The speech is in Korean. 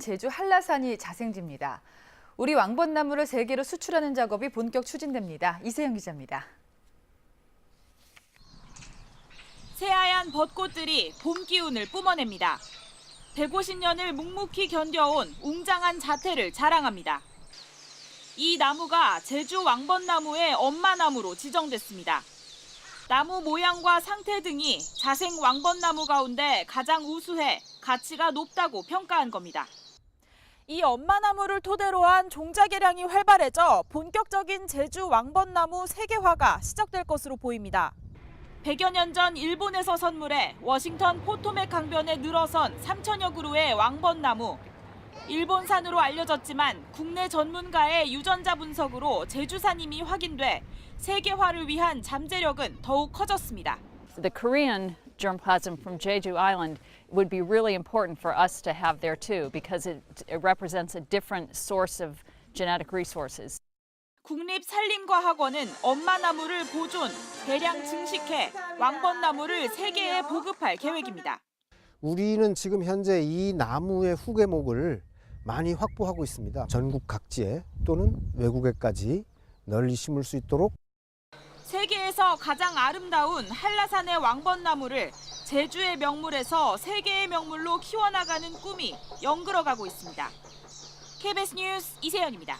제주 한라산이 자생집니다. 우리 왕벚나무를 세계로 수출하는 작업이 본격 추진됩니다. 이세영 기자입니다. 새하얀 벚꽃들이 봄 기운을 뿜어냅니다. 150년을 묵묵히 견뎌온 웅장한 자태를 자랑합니다. 이 나무가 제주 왕벚나무의 엄마나무로 지정됐습니다. 나무 모양과 상태 등이 자생 왕벚나무 가운데 가장 우수해 가치가 높다고 평가한 겁니다. 이 엄마나무를 토대로 한 종자 개량이 활발해져 본격적인 제주 왕벚나무 세계화가 시작될 것으로 보입니다. 100여 년 전 일본에서 선물해 워싱턴 포토맥 강변에 늘어선 3천여 그루의 왕벚나무. 일본산으로 알려졌지만 국내 전문가의 유전자 분석으로 제주산임이 확인돼 세계화를 위한 잠재력은 더욱 커졌습니다. the Korean germplasm from Jeju Island would be really important for us to have there too because it, it represents a different source of genetic resources. 국립산림과학원은 엄마나무를 보존, 대량 증식해 왕벚나무를 세계에 보급할 계획입니다. 우리는 지금 현재 이 나무의 후계목을 많이 확보하고 있습니다. 전국 각지에 또는 외국에까지 널리 심을 수 있도록 세계에서 가장 아름다운 한라산의 왕벚나무를 제주의 명물에서 세계의 명물로 키워나가는 꿈이 연그러가고 있습니다. KBS 뉴스 이세연입니다.